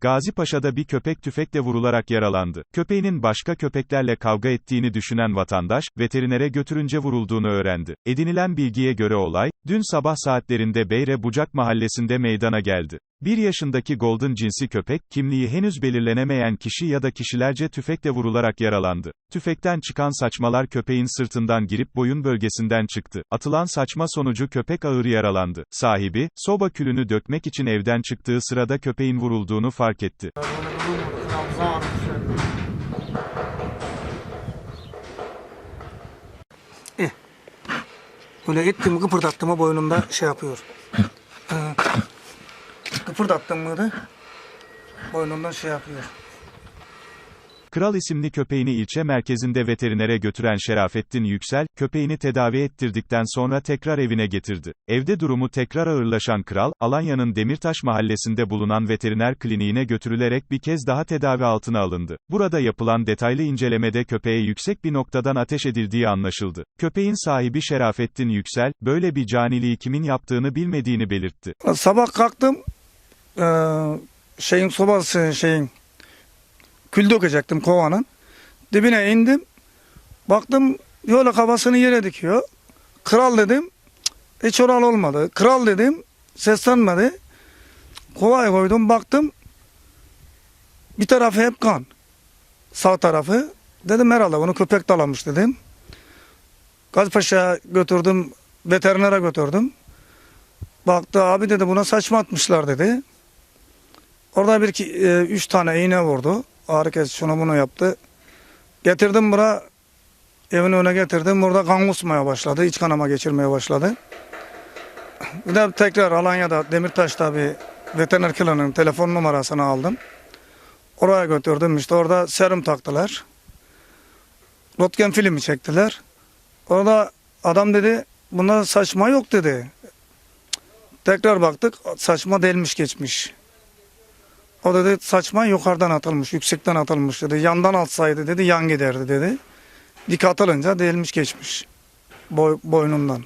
Gazi Paşa'da bir köpek tüfekle vurularak yaralandı. Köpeğinin başka köpeklerle kavga ettiğini düşünen vatandaş, veterinere götürünce vurulduğunu öğrendi. Edinilen bilgiye göre olay, dün sabah saatlerinde Beyre Bucak mahallesinde meydana geldi. Bir yaşındaki Golden cinsi köpek, kimliği henüz belirlenemeyen kişi ya da kişilerce tüfekle vurularak yaralandı. Tüfekten çıkan saçmalar köpeğin sırtından girip boyun bölgesinden çıktı. Atılan saçma sonucu köpek ağır yaralandı. Sahibi, soba külünü dökmek için evden çıktığı sırada köpeğin vurulduğunu fark etti. Böyle ettim kıpırdattım mı boynumda şey yapıyor. Ee, kıpırdattım mı da boynumdan şey yapıyor. Kral isimli köpeğini ilçe merkezinde veterinere götüren Şerafettin Yüksel, köpeğini tedavi ettirdikten sonra tekrar evine getirdi. Evde durumu tekrar ağırlaşan kral, Alanya'nın Demirtaş mahallesinde bulunan veteriner kliniğine götürülerek bir kez daha tedavi altına alındı. Burada yapılan detaylı incelemede köpeğe yüksek bir noktadan ateş edildiği anlaşıldı. Köpeğin sahibi Şerafettin Yüksel, böyle bir caniliği kimin yaptığını bilmediğini belirtti. Sabah kalktım ee, şeyin sobası şeyin kül dökecektim kovanın. Dibine indim. Baktım yola kafasını yere dikiyor. Kral dedim. Hiç oral olmadı. Kral dedim. Seslenmedi. Kovaya koydum. Baktım. Bir tarafı hep kan. Sağ tarafı. Dedim herhalde bunu köpek dalamış dedim. Gazpaşa'ya götürdüm. Veterinere götürdüm. Baktı abi dedi buna saçma atmışlar dedi. Orada bir iki, e, üç tane iğne vurdu. Ağrı kesici şunu bunu yaptı. Getirdim bura evin önüne getirdim. Burada kan kusmaya başladı. iç kanama geçirmeye başladı. Bir de tekrar Alanya'da Demirtaş'ta bir veteriner klininin telefon numarasını aldım. Oraya götürdüm. İşte orada serum taktılar. Röntgen filmi çektiler. Orada adam dedi bunda saçma yok dedi. Tekrar baktık saçma delmiş geçmiş. O dedi saçma yukarıdan atılmış, yüksekten atılmış dedi. Yandan atsaydı dedi yan giderdi dedi. Dik atılınca delmiş geçmiş. Boy, boynundan.